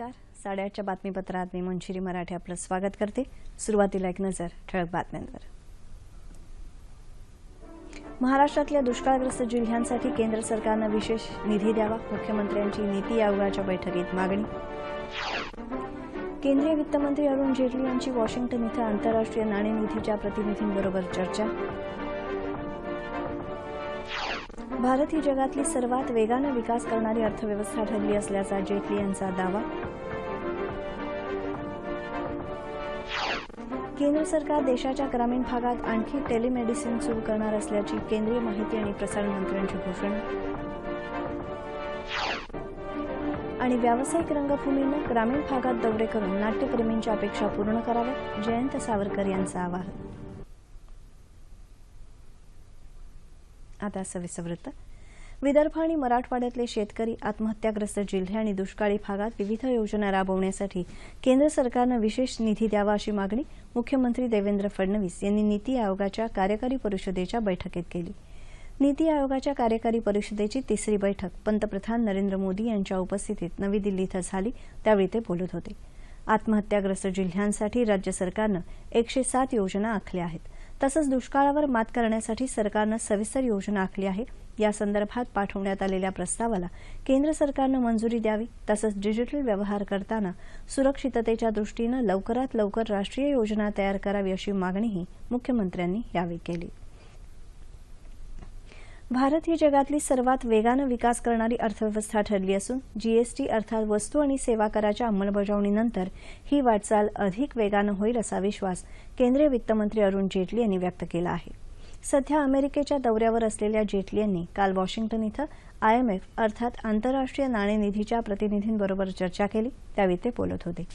नमस्कार. साडेआठच्या बातमीपत्रात मी मंशिरी मराठी आपलं स्वागत करते. सुरुवातीला एक नजर ठळक बातम्यांवर. महाराष्ट्रातल्या दुष्काळग्रस्त जिल्ह्यांसाठी केंद्र सरकारनं विशेष निधी द्यावा मुख्यमंत्र्यांची नीती आयोगाच्या बैठकीत मागणी. केंद्रीय वित्तमंत्री अरुण जेटली यांची वॉशिंग्टन इथं आंतरराष्ट्रीय नाणेनिधीच्या प्रतिनिधींबरोबर चर्चा. भारत ही जगातली सर्वात वेगानं विकास करणारी अर्थव्यवस्था ठरली असल्याचा जेटली यांचा दावा. केंद्र सरकार देशाच्या ग्रामीण भागात आणखी टेलिमेडिसिन सुरू करणार असल्याची केंद्रीय माहिती आणि प्रसारण मंत्र्यांची घोषणा. आणि व्यावसायिक रंगभूमीनं ग्रामीण भागात दौरे करून नाट्यप्रेमींच्या अपेक्षा पूर्ण कराव्यात जयंत सावरकर यांचं आवाहन. आता सविस्तर वृत्त. विदर्भ आणि मराठवाड्यातले शेतकरी आत्महत्याग्रस्त जिल्हे आणि दुष्काळी भागात विविध योजना राबवण्यासाठी केंद्र सरकारनं विशेष निधी द्यावा अशी मागणी मुख्यमंत्री देवेंद्र फडणवीस यांनी नीती आयोगाच्या कार्यकारी परिषदेच्या बैठकीत केली. नीती आयोगाच्या कार्यकारी परिषदेची तिसरी बैठक पंतप्रधान नरेंद्र मोदी यांच्या उपस्थितीत नवी दिल्ली इथं झाली त्यावेळी ते बोलत होते. आत्महत्याग्रस्त जिल्ह्यांसाठी राज्य सरकारनं एकशे सात योजना आखल्या आहेत. तसंच दुष्काळावर मात करण्यासाठी सरकारनं सविस्तर योजना आखली आहे. या संदर्भात पाठवण्यात आलेल्या प्रस्तावाला केंद्र सरकारनं मंजुरी द्यावी तसंच डिजिटल व्यवहार करताना सुरक्षिततेच्या दृष्टीनं लवकरात लवकर राष्ट्रीय योजना तयार करावी अशी मागणीही मुख्यमंत्र्यांनी यावेळी केली. भारत ही जगातली सर्वात वेगानं विकास करणारी अर्थव्यवस्था ठरली असून जीएसटी अर्थात वस्तू आणि सेवा कराच्या अंमलबजावणीनंतर ही वाटचाल अधिक वेगानं होईल असा विश्वास केंद्रीय वित्तमंत्री अरुण जेटली यांनी व्यक्त केला आहे. सध्या अमेरिकेच्या दौऱ्यावर असलेल्या जेटली यांनी काल वॉशिंग्टन इथं आयएमएफ अर्थात आंतरराष्ट्रीय नाणेनिधीच्या प्रतिनिधींबरोबर चर्चा केली त्यावेळी ते बोलत होते.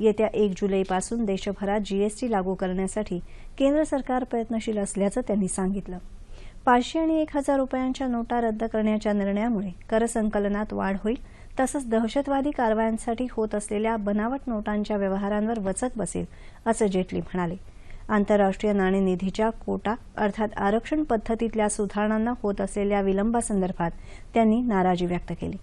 येत्या एक जुलैपासून देशभरात जीएसटी लागू करण्यासाठी केंद्र सरकार प्रयत्नशील असल्याचं त्यांनी सांगितलं. पाचशे आणि एक हजार रुपयांच्या नोटा रद्द करण्याच्या निर्णयामुळे करसंकलनात वाढ होईल. तसंच दहशतवादी कारवायांसाठी होत असलेल्या बनावट नोटांच्या व्यवहारांवर वचक बसेल असं जेटली म्हणाले. आंतरराष्ट्रीय नाणेनिधीच्या कोटा अर्थात आरक्षण पद्धतीतल्या सुधारणांना होत असलेल्या विलंबासंदर्भात त्यांनी नाराजी व्यक्त केली.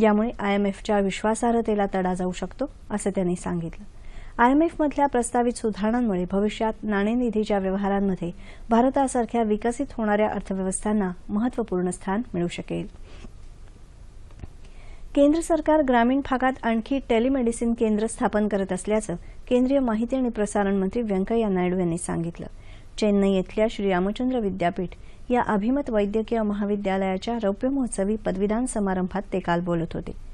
यामुळे आयएमएफच्या विश्वासार्हतेला तडा जाऊ शकतो असं त्यांनी सांगितलं. आयएमएफमधल्या प्रस्तावित सुधारणांमुळे भविष्यात नाणेनिधीच्या व्यवहारांमध्ये भारतासारख्या विकसित होणाऱ्या अर्थव्यवस्थांना महत्त्वपूर्ण स्थान मिळू शकेल. केंद्र सरकार ग्रामीण भागात आणखी टेलिमेडिसिन केंद्र स्थापन करत असल्याचं केंद्रीय माहिती आणि प्रसारण मंत्री व्यंकय्या नायडू यांनी सांगितलं. चेन्नई इथल्या श्री रामचंद्र विद्यापीठ या अभिमत वैद्यकीय महाविद्यालयाच्या रौप्य महोत्सवी पदवीदान समारंभात ते काल बोलत होते.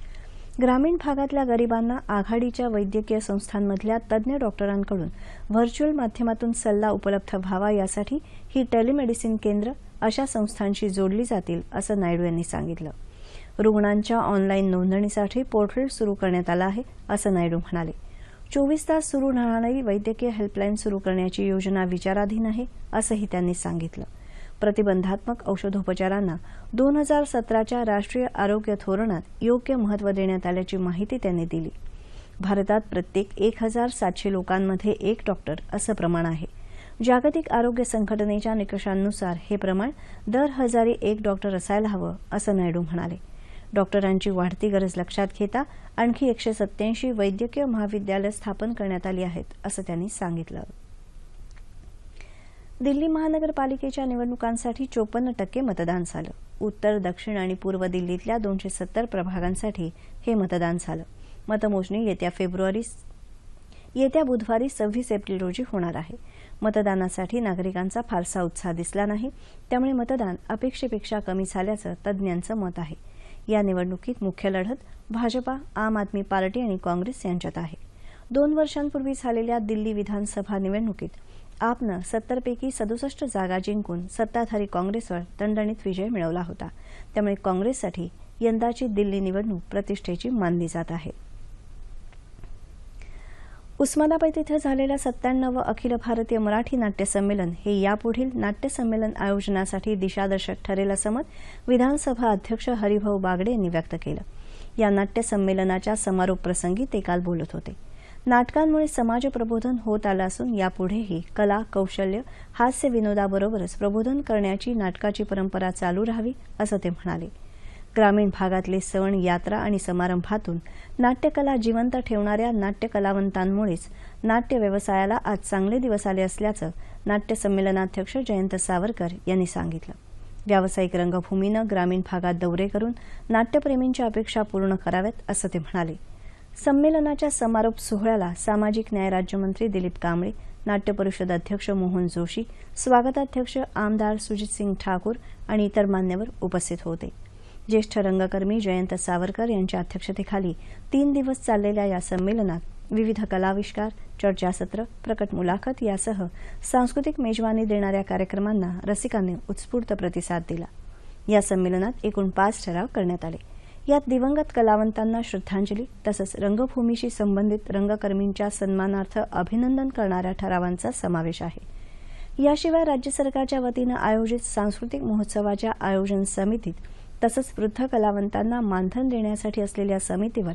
ग्रामीण भागातल्या गरिबांना आघाडीच्या वैद्यकीय संस्थांमधल्या तज्ज्ञ डॉक्टरांकडून व्हर्च्युअल माध्यमातून सल्ला उपलब्ध व्हावा यासाठी ही टेलिमेडिसिन केंद्र अशा संस्थांशी जोडली जातील असं नायडू यांनी सांगितलं. रुग्णांच्या ऑनलाईन नोंदणीसाठी पोर्टल सुरू करण्यात आलं आहे असं नायडू म्हणाले. चोवीस तास सुरू राहणारी वैद्यकीय हेल्पलाईन सुरू करण्याची योजना विचाराधीन आहे असंही त्यांनी सांगितलं. प्रतिबंधात्मक औषधोपचारांना दोन हजार सतराच्या राष्ट्रीय आरोग्य धोरणात योग्य महत्त्व देण्यात आल्याची माहिती त्यांनी दिली. भारतात प्रत्येक एक हजार सातशे लोकांमध्ये एक डॉक्टर असं प्रमाण आहे. जागतिक आरोग्य संघटनेच्या निकषांनुसार हे प्रमाण दर हजारी एक डॉक्टर असायला हवं असं नायडू म्हणाले. डॉक्टरांची वाढती गरज लक्षात घेता आणखी एकशे सत्याऐंशी वैद्यकीय महाविद्यालय स्थापन करण्यात आली आहेत असं त्यांनी सांगितलं. दिल्ली महानगरपालिकेच्या निवडणुकांसाठी चोपन्न टक्के मतदान झालं. उत्तर दक्षिण आणि पूर्व दिल्लीतल्या दोनशे सत्तर प्रभागांसाठी हे मतदान झालं. मतमोजणी येत्या फेब्रुवारी येत्या बुधवारी सव्वीस एप्रिल रोजी होणार आहे. मतदानासाठी नागरिकांचा फारसा उत्साह दिसला नाही. त्यामुळे मतदान अपेक्षेपेक्षा कमी झाल्याचं तज्ज्ञांचं मत आहे. या निवडणुकीत मुख्य लढत भाजपा आम आदमी पार्टी आणि काँग्रेस यांच्यात आहे. दोन वर्षांपूर्वी झालेल्या दिल्ली विधानसभा निवडणुकीत आपनं सत्तरपैकी सदुसष्ट जागा जिंकून सत्ताधारी काँग्रेसवर दणदणीत विजय मिळवला होता. त्यामुळे काँग्रेससाठी यंदाची दिल्ली निवडणूक प्रतिष्ठेची मानली जात आहे. उस्मानाबाद इथं झालेल्या सत्त्याण्णव अखिल भारतीय मराठी नाट्य संमेलन हे यापुढील नाट्य संमेलन आयोजनासाठी दिशादर्शक ठरेल असं मत विधानसभा अध्यक्ष हरिभाऊ बागडे यांनी व्यक्त केलं. या नाट्य संमेलनाच्या समारोप प्रसंगी ते काल बोलत होते. नाटकांमुळे समाज प्रबोधन होत आलं असून यापुढेही कला कौशल्य हास्य विनोदाबरोबरच प्रबोधन करण्याची नाटकाची परंपरा चालू राहावी असं ते म्हणाले. ग्रामीण भागातले सण यात्रा आणि समारंभातून नाट्यकला जिवंत ठेवणाऱ्या नाट्यकलावंतांमुळेच नाट्य व्यवसायाला आज चांगले दिवस आले असल्याचं नाट्य संमेलनाध्यक्ष जयंत सावरकर यांनी सांगितलं. व्यावसायिक रंगभूमीनं ग्रामीण भागात दौरे करून नाट्यप्रेमींच्या अपेक्षा पूर्ण कराव्यात असं ते म्हणाले. संमेलनाच्या समारोप सोहळ्याला सामाजिक न्याय राज्यमंत्री दिलीप कांबळे नाट्य परिषद अध्यक्ष मोहन जोशी स्वागताध्यक्ष आमदार सुजितसिंग ठाकूर आणि इतर मान्यवर उपस्थित होते. ज्येष्ठ रंगकर्मी जयंत सावरकर यांच्या अध्यक्षतेखाली तीन दिवस चाललेल्या या संमेलनात विविध कलाविष्कार चर्चासत्र प्रकट मुलाखत यासह सांस्कृतिक मेजवानी देणाऱ्या कार्यक्रमांना रसिकांनी उत्स्फूर्त प्रतिसाद दिला. या संमेलनात एकूण पाच ठराव करण्यात आले. यात दिवंगत कलावंतांना श्रद्धांजली तसंच रंगभूमीशी संबंधित रंगकर्मींच्या सन्मानार्थ अभिनंदन करणाऱ्या ठरावांचा समावेश आहे. याशिवाय राज्य सरकारच्या वतीनं आयोजित सांस्कृतिक महोत्सवाच्या आयोजन समितीत तसंच वृद्ध कलावंतांना मानधन देण्यासाठी असलेल्या समितीवर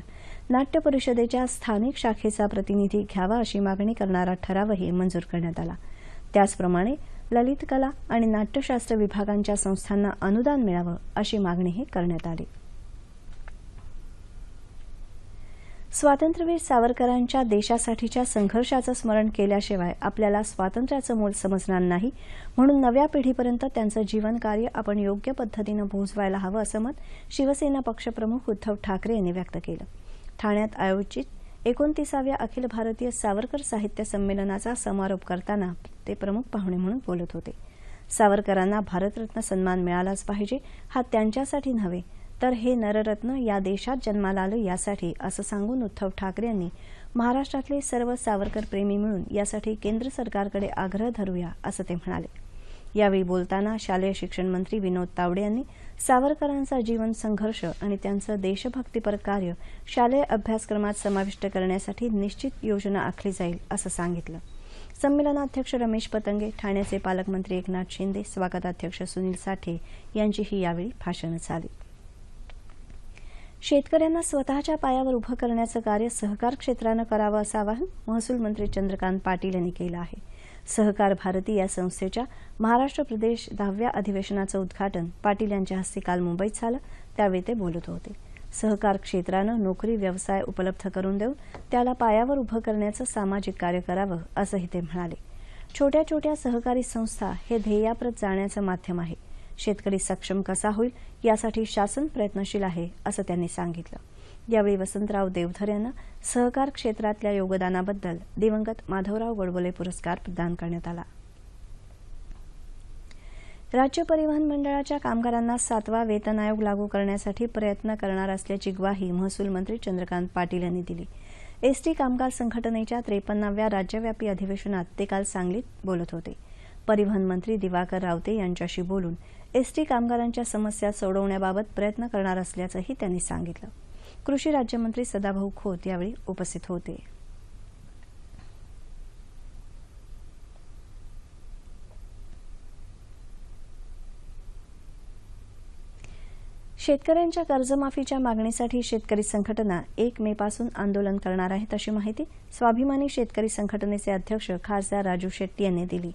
नाट्य परिषदेच्या स्थानिक शाखेचा प्रतिनिधी घ्यावा अशी मागणी करणारा ठरावही मंजूर करण्यात आला. त्याचप्रमाणे ललित कला आणि नाट्यशास्त्र विभागांच्या संस्थांना अनुदान मिळावं अशी मागणीही करण्यात आली. स्वातंत्र्यवीर सावरकरांच्या देशासाठीच्या संघर्षाचं स्मरण केल्याशिवाय आपल्याला स्वातंत्र्याचं मोल समजणार नाही. म्हणून नव्या पिढीपर्यंत त्यांचं जीवनकार्य आपण योग्य पद्धतीनं पोहोचवायला हवं असं मत शिवसेना पक्षप्रमुख उद्धव ठाकरे यांनी व्यक्त केलं. ठाण्यात आयोजित एकोणतीसाव्या अखिल भारतीय सावरकर साहित्य संमेलनाचा समारोप करताना ते प्रमुख पाहुणे म्हणून बोलत होते. सावरकरांना भारतरत्न सन्मान मिळालाच पाहिजे हा त्यांच्यासाठी नव्हे तर हे नररत्न या देशात जन्माला आलं यासाठी असं सांगून उद्धव ठाकरे यांनी महाराष्ट्रातले सर्व सावरकर प्रेमी मिळून यासाठी केंद्र सरकारकडे आग्रह धरूया असं ते म्हणाले. यावेळी बोलताना शालेय शिक्षण मंत्री विनोद तावडे यांनी सावरकरांचा जीवन संघर्ष आणि त्यांचं देशभक्तीपर कार्य शालेय अभ्यासक्रमात समाविष्ट करण्यासाठी निश्चित योजना आखली जाईल असं सांगितलं. संमेलनाध्यक्ष रमेश पतंगे ठाण्याचे पालकमंत्री एकनाथ शिंदे स्वागताध्यक्ष सुनील साठे यांचीही यावेळी भाषणं झाली. शेतकऱ्यांना स्वतःच्या पायावर उभं करण्याचं कार्य सहकार क्षेत्रानं करावं असं आवाहन महसूल मंत्री चंद्रकांत पाटील यांनी केलं आहे. सहकार भारती या संस्थेच्या महाराष्ट्र प्रदेश दहाव्या अधिवेशनाचं उद्घाटन पाटील यांच्या हस्ते काल मुंबईत झालं. त्यावेळी ते बोलत होते. सहकार क्षेत्रानं नोकरी व्यवसाय उपलब्ध करून देऊन त्याला पायावर उभं करण्याचं सामाजिक कार्य करावं असंही ते म्हणाले. छोट्या छोट्या सहकारी संस्था हे ध्येयाप्रत जाण्याचं माध्यम आहे. शेतकरी सक्षम कसा होईल यासाठी शासन प्रयत्नशील आहे असं त्यांनी सांगितलं. यावेळी वसंतराव देवधर यांना सहकार क्षेत्रातल्या योगदानाबद्दल दिवंगत माधवराव गोडबोले पुरस्कार प्रदान करण्यात आला. राज्य परिवहन मंडळाच्या कामगारांना सातवा वेतन आयोग लागू करण्यासाठी प्रयत्न करणार असल्याची ग्वाही महसूल मंत्री चंद्रकांत पाटील यांनी दिली. एसटी कामगार संघटनेच्या त्रेपन्नाव्या राज्यव्यापी अधिवेशनात ते काल सांगलीत बोलत होते. परिवहन मंत्री दिवाकर रावते यांच्याशी बोलून एसटी कामगारांच्या समस्या सोडवण्याबाबत प्रयत्न करणार असल्याचंही त्यांनी सांगितलं. कृषी राज्यमंत्री सदाभाऊ खोत यावेळी उपस्थित होते. शेतकऱ्यांच्या कर्जमाफीच्या मागणीसाठी शेतकरी संघटना एक मे पासून आंदोलन करणार आहेत अशी माहिती स्वाभिमानी शेतकरी संघटनेचे अध्यक्ष खासदार राजू शेट्टी यांनी दिली.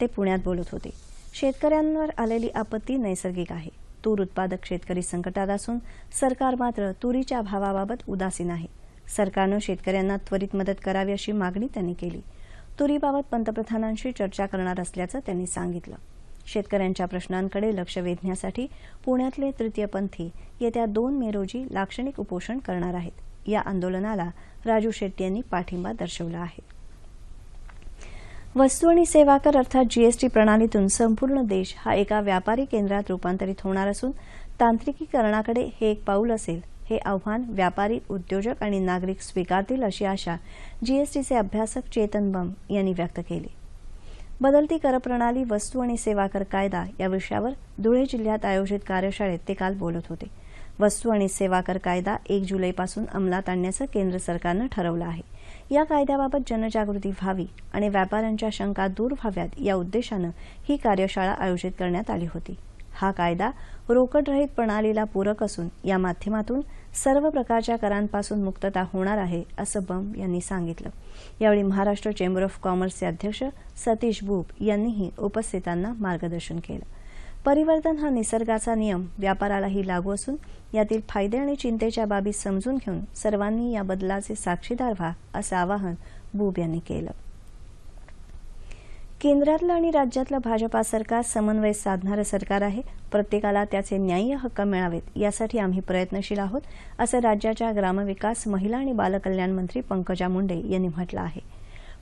ते पुण्यात बोलत होते. शेतकऱ्यांवर आलेली आपत्ती नैसर्गिक आहे. तूर उत्पादक शेतकरी संकटात असून सरकार मात्र तुरीच्या भावाबाबत उदासीन आहे. सरकारनं शेतकऱ्यांना त्वरित मदत करावी अशी मागणी त्यांनी केली. तुरीबाबत पंतप्रधानांशी चर्चा करणार असल्याचं त्यांनी सांगितलं. शेतकऱ्यांच्या प्रश्नांकडे लक्ष वेधण्यासाठी पुण्यातले तृतीयपंथी येत्या दोन मे रोजी लाक्षणिक उपोषण करणार आहेत. या आंदोलनाला राजू शेट्टी यांनी पाठिंबा दर्शवला आहे. वस्तू आणि सेवा कर अर्थात जीएसटी प्रणालीतून संपूर्ण देश हा एका व्यापारी केंद्रात रूपांतरित होणार असून तांत्रिकीकरणाकडे हे एक पाऊल असेल. हे आव्हान व्यापारी उद्योजक आणि नागरिक स्वीकारतील अशी आशा जीएसटीचे अभ्यासक चेतन बम यांनी व्यक्त केली. बदलती करप्रणाली वस्तू आणि सेवा कर कायदा या विषयावर धुळे जिल्ह्यात आयोजित कार्यशाळेत ते काल बोलत होते. वस्तू आणि सेवा कर कायदा एक जुलैपासून अंमलात आणण्याचं केंद्र सरकारनं ठरवलं आहे. या कायद्याबाबत जनजागृती व्हावी आणि व्यापाऱ्यांच्या शंका दूर व्हाव्यात या उद्देशानं ही कार्यशाळा आयोजित करण्यात आली होती. हा कायदा रोकडरहित प्रणालीला पूरक असून या माध्यमातून सर्व प्रकारच्या करांपासून मुक्तता होणार आहे असं बम यांनी सांगितलं. यावेळी महाराष्ट्र चेंबर ऑफ कॉमर्सचे अध्यक्ष सतीश बूप यांनीही उपस्थितांना मार्गदर्शन केलं. परिवर्तन हा निसर्गाचा नियम. व्यापारालाही लागू असून यातील फायदे आणि चिंतेच्या बाबी समजून घेऊन सर्वांनी या बदलाचे साक्षीदार व्हा असं आवाहन बुब यांनी केलं. केंद्रातलं आणि राज्यातलं भाजपा सरकार समन्वय साधणारं सरकार आहे. प्रत्येकाला त्याचे न्याय्य हक्क मिळावेत यासाठी आम्ही प्रयत्नशील आहोत असं राज्याच्या ग्रामविकास महिला आणि बालकल्याण मंत्री पंकजा मुंडे यांनी म्हटलं आहे.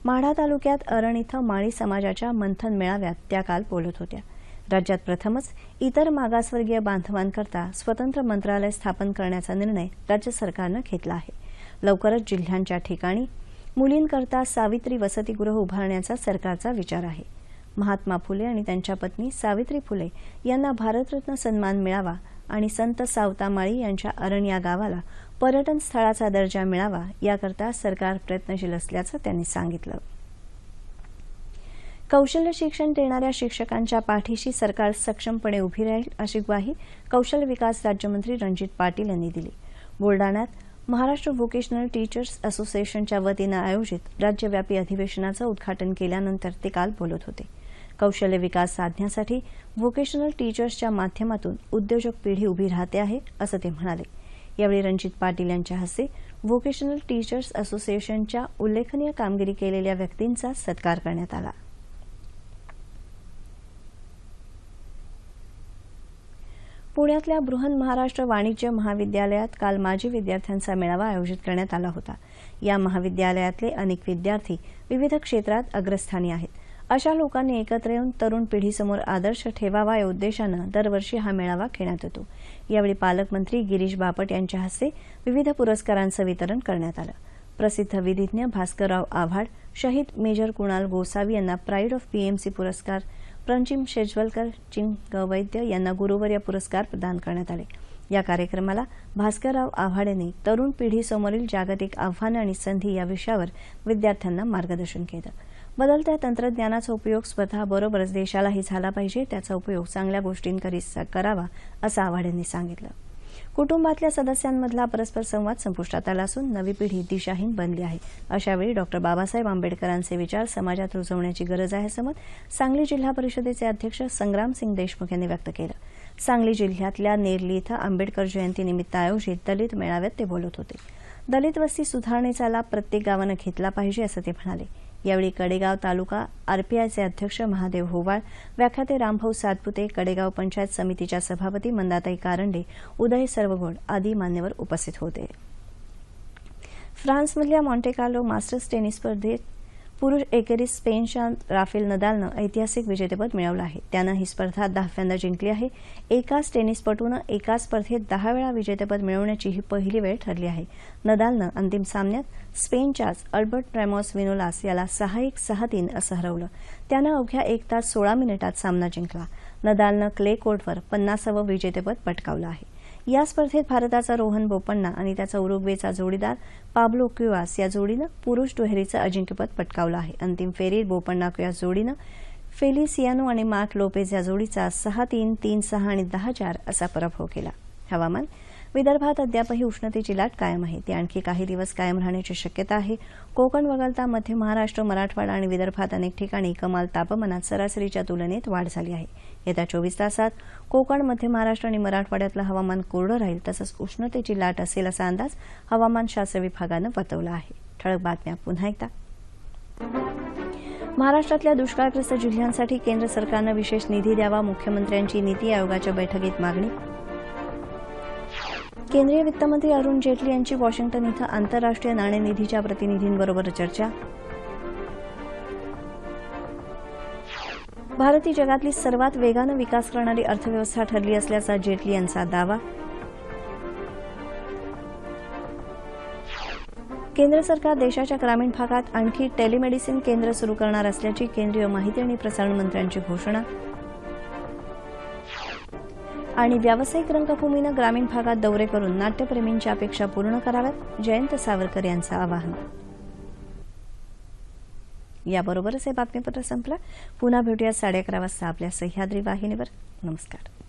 माढा तालुक्यात अरण इथं माळी समाजाच्या मंथन मेळाव्यात त्या काल बोलत होत्या. राज्यात प्रथमच इतर मागासवर्गीय बांधवांकरता स्वतंत्र मंत्रालय स्थापन करण्याचा निर्णय राज्य सरकारनं घेतला आहे. लवकरच जिल्ह्यांच्या ठिकाणी मुलींकरता सावित्री वसतिगृह उभारण्याचा सरकारचा विचार आहे. महात्मा फुले आणि त्यांच्या पत्नी सावित्री फुले यांना भारतरत्न सन्मान मिळावा आणि संत सावतामाळी यांच्या अरण या गावाला पर्यटन स्थळाचा दर्जा मिळावा याकरता सरकार प्रयत्नशील असल्याचं त्यांनी सांगितलं. कौशल्य शिक्षण देणाऱ्या शिक्षकांच्या पाठीशी सरकार सक्षमपणे उभी राहील अशी ग्वाही कौशल्य विकास राज्यमंत्री रणजित पाटील यांनी दिली. बुलडाण्यात महाराष्ट्र व्होकेशनल टीचर्स असोसिएशनच्या वतीनं आयोजित राज्यव्यापी अधिवेशनाचं उद्घाटन केल्यानंतर ते काल बोलत होते. कौशल्य विकास साधण्यासाठी व्होकेशनल टीचर्सच्या माध्यमातून उद्योजक पिढी उभी राहते आहे असं ते म्हणाले. यावेळी रणजित पाटील यांच्या हस्ते व्होकेशनल टीचर्स असोसिएशनच्या उल्लेखनीय कामगिरी केलेल्या व्यक्तींचा सत्कार करण्यात आला. पुण्यातल्या बृहन महाराष्ट्र वाणिज्य महाविद्यालयात काल माजी विद्यार्थ्यांचा मेळावा आयोजित करण्यात आला होता. या महाविद्यालयातले अनेक विद्यार्थी विविध क्षेत्रात अग्रस्थानी आहेत. अशा लोकांनी एकत्र येऊन तरुण पिढीसमोर आदर्श ठेवावा या उद्देशानं दरवर्षी हा मेळावा घेण्यात येतो. यावेळी पालकमंत्री गिरीश बापट यांच्या हस्ते विविध पुरस्कारांचं वितरण करण्यात आलं. प्रसिद्ध विधिज्ञ भास्करराव आव्हाड शहीद मेजर कुणाल गोसावी यांना प्राईड ऑफ पीएमसी पुरस्कार प्रणचिम शेजवलकर चिंग वैद्य यांना गुरुवर्य पुरस्कार प्रदान करण्यात आले. या कार्यक्रमाला भास्करराव आव्हाड यांनी तरुण पिढीसमोरील जागतिक आव्हानं आणि संधी या विषयावर विद्यार्थ्यांना मार्गदर्शन केलं. बदलत्या तंत्रज्ञानाचा उपयोग स्वतःबरोबरच देशालाही झाला पाहिजे त्याचा उपयोग चांगल्या गोष्टींकरीता करावा असं आव्हाड यांनी सांगितलं. कुटुंबातल्या सदस्यांमधला परस्पर संवाद संपुष्टात आला असून नवी पिढी दिशाहीन बनली आहे. अशावेळी डॉक्टर बाबासाहेब आंबेडकरांचे विचार समाजात रुजवण्याची गरज आहे असं मत सांगली जिल्हा परिषदेचे अध्यक्ष संग्रामसिंग देशमुख यांनी व्यक्त केलं. सांगली जिल्ह्यातल्या नेरली इथं आंबेडकर जयंतीनिमित्त आयोजित दलित मेळाव्यात ते बोलत होते. दलित वस्ती सुधारणेचा लाभ प्रत्येक गावानं घेतला पाहिजे असं ते म्हणाले. यावेळी कडेगाव तालुका आरपीआयचे अध्यक्ष महादेव होवाळ व्याख्याते रामभाऊ सातपुते कडेगाव पंचायत समितीच्या सभापती मंदाताई कारंडे उदय सर्वगोड आदी मान्यवर उपस्थित होते. फ्रान्समधल्या मॉन्टेकार्लो मास्टर्स टेनिस स्पर्धेत पुरुष एकेरी स्पेनच्या राफेल नदालनं ऐतिहासिक विजेतेपद मिळवलं आहे. त्यानं ही स्पर्धा दहाव्यांदा जिंकली आहे. एकाच टेनिसपटूनं एकाच स्पर्धेत दहा वेळा विजेतेपद मिळवण्याची ही पहिली वेळ ठरली आहे. नदालनं अंतिम सामन्यात स्पेनच्याच अल्बर्ट रॅमॉस विनोलास याला सहा एक सहा तीन असं हरवलं. त्यानं अवघ्या एक तास सोळा मिनिटात सामना जिंकला. नदालनं क्ले कोर्टवर पन्नासावं विजेतेपद पटकावलं आहे. या स्पर्धेत भारताचा रोहन बोपण्णा आणि त्याचा उरुग्वेचा जोडीदार पाब्लो क्युआस या जोडीनं पुरुष दुहेरीचं अजिंक्यपद पटकावलं आहे. अंतिम फेरीत बोपण्णा क्युआस जोडीनं फेलिसियानो आणि मार्क लोपेज या जोडीचा सहा तीन तीन सहा आणि दहा चार असा पराभव केला. हवामान विदर्भात अद्यापही उष्णतेची लाट कायम आहे. ती आणखी काही दिवस कायम राहण्याची शक्यता आहे. कोकण वगळता मध्य महाराष्ट्र मराठवाडा आणि विदर्भात अनेक ठिकाणी कमाल तापमानात सरासरीच्या तुलनेत वाढ झाली आहे. येत्या चोवीस तासात कोकण मध्य महाराष्ट्र आणि मराठवाड्यातलं हवामान कोरडं राहील तसंच उष्णतेची लाट असेल असा अंदाज हवामानशास्त्र विभागानं वर्तवला आहे. ठळक बातम्या पुन्हा एकदा. महाराष्ट्रातल्या दुष्काळग्रस्त जिल्ह्यांसाठी केंद्र सरकारनं विशेष निधी द्यावा मुख्यमंत्र्यांची नीती आयोगाच्या बैठकीत मागणी केंद्रीय वित्तमंत्री अरुण जेटली यांची वॉशिंग्टन इथं आंतरराष्ट्रीय नाणेनिधीच्या प्रतिनिधींबरोबर चर्चा. भारत ही जगातली सर्वात वेगानं विकास करणारी अर्थव्यवस्था ठरली असल्याचा जेटली यांचा दावा. केंद्र सरकार देशाच्या ग्रामीण भागात आणखी टेलिमेडिसिन केंद्र सुरू करणार असल्याची केंद्रीय माहिती आणि प्रसारण मंत्र्यांची घोषणा. आणि व्यावसायिक रंगभूमीनं ग्रामीण भागात दौरे करून नाट्यप्रेमींच्या अपेक्षा पूर्ण कराव्यात जयंत सावरकर यांचं आवाहन. याबरोबरच हे बातमीपत्र संपलं. पुन्हा भेटूया साडे अकरा वाजता आपल्या सह्याद्री वाहिनीवर. नमस्कार.